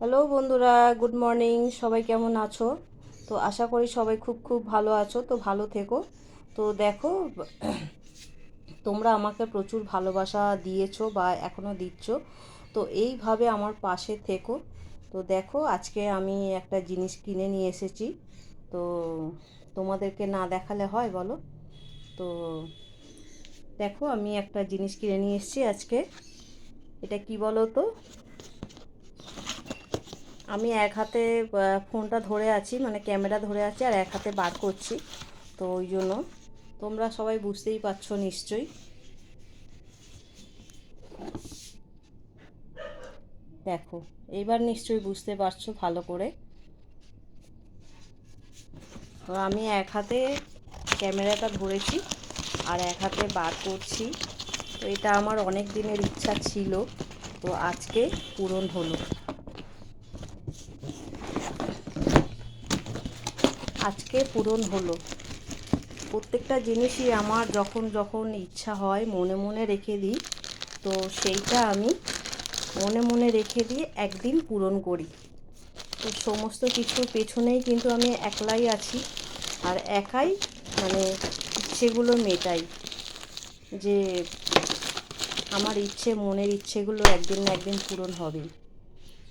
Hello বন্ধুরা good morning সবাই কেমন আছো? তো আশা করি সবাই খুব খুব ভালো আছো, তো ভালো থেকো। তো দেখো, তোমরা আমাকে প্রচুর ভালোবাসা দিয়েছ বা এখনও দিচ্ছ, তো এইভাবে আমার পাশে থেকো। তো দেখো, আজকে আমি একটা জিনিস কিনে নিয়ে এসেছি। তো তোমাদেরকে না দেখালে হয় বলো? তো দেখো, আমি একটা জিনিস কিনে নিয়ে এসেছি আজকে। এটা কি বলো তো? আমি এক হাতে ফোনটা ধরে আছি মানে ক্যামেরা ধরে আছি আর এক হাতে বার করছি, তো ওই জন্য। তোমরা সবাই বুঝতেই পারছ নিশ্চয়ই। দেখো, এইবার নিশ্চয়ই বুঝতে পারছ ভালো করে। তো আমি এক হাতে ক্যামেরাটা ধরেছি আর এক হাতে বার করছি। তো এটা আমার অনেক দিনের ইচ্ছা ছিল, তো আজকে পূরণ হলো। আজকে পূরণ হলো। প্রত্যেকটা জিনিসই আমার যখন যখন ইচ্ছা হয় মনে মনে রেখে দিই। তো সেইটা আমি মনে মনে রেখে দিয়ে একদিন পূরণ করি। তো সমস্ত কিছুর পেছনেই কিন্তু আমি একলাই আছি আর একাই মানে ইচ্ছেগুলো মেটাই। যে আমার ইচ্ছে, মনের ইচ্ছেগুলো একদিন না একদিন পূরণ হবে।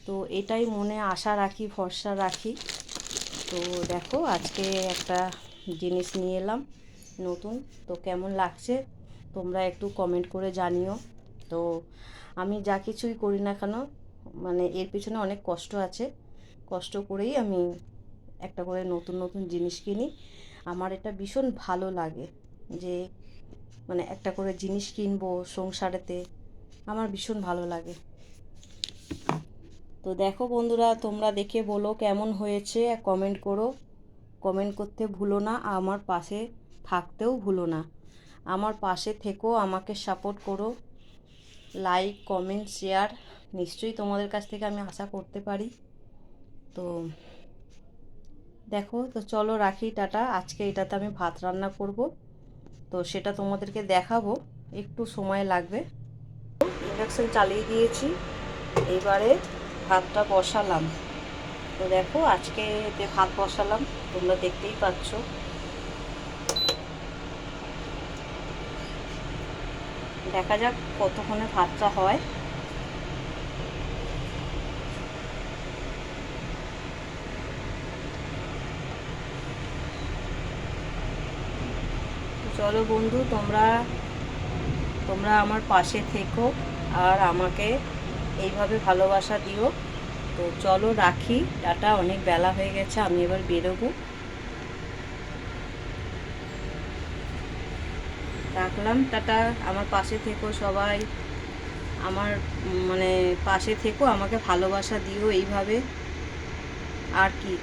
তো এটাই মনে আশা রাখি, ভরসা রাখি। তো দেখো, আজকে একটা জিনিস নিয়ে এলাম নতুন। তো কেমন লাগছে তোমরা একটু কমেন্ট করে জানিও। তো আমি যা কিছুই করি না কেন মানে এর পিছনে অনেক কষ্ট আছে। কষ্ট করেই আমি একটা করে নতুন নতুন জিনিস কিনি। আমার এটা ভীষণ ভালো লাগে যে মানে একটা করে জিনিস কিনবো সংসারেতে, আমার ভীষণ ভালো লাগে। তো দেখো বন্ধুরা, তোমরা দেখে বলো কেমন হয়েছে কমেন্ট করো। কমেন্ট করতে ভুলো না, আমার পাশে থাকতেও ভুলো না। আমার পাশে থেকেও আমাকে সাপোর্ট করো। লাইক কমেন্ট শেয়ার নিশ্চয়ই তোমাদের কাছ থেকে আমি আশা করতে পারি। তো দেখো, তো চলো রাখি, টাটা। আজকে এটাতে আমি ভাত রান্না করব। তো সেটা তোমাদেরকে দেখাবো, একটু সময় লাগবে। ইন্ডাকশান চালিয়ে দিয়েছি। এবারে ভাতটা বসালাম। তো দেখো, আজকে ভাত বসালাম, তোমরা দেখতেই পাচ্ছ। দেখা যাক কতক্ষণে ভাতটা হয়। চলো বন্ধু, তোমরা তোমরা আমার পাশে থেকো আর আমাকে এইভাবে ভালোবাসা দিও। তো চলো রাখি। টাটা, অনেক বেলা হয়ে গেছে, আমি এবার বেরোবো। রাখলাম, টাটা। আমার পাশে থেকো সবাই। আমার মানে পাশে থেকো, আমাকে ভালোবাসা দিও এইভাবে। আর কি?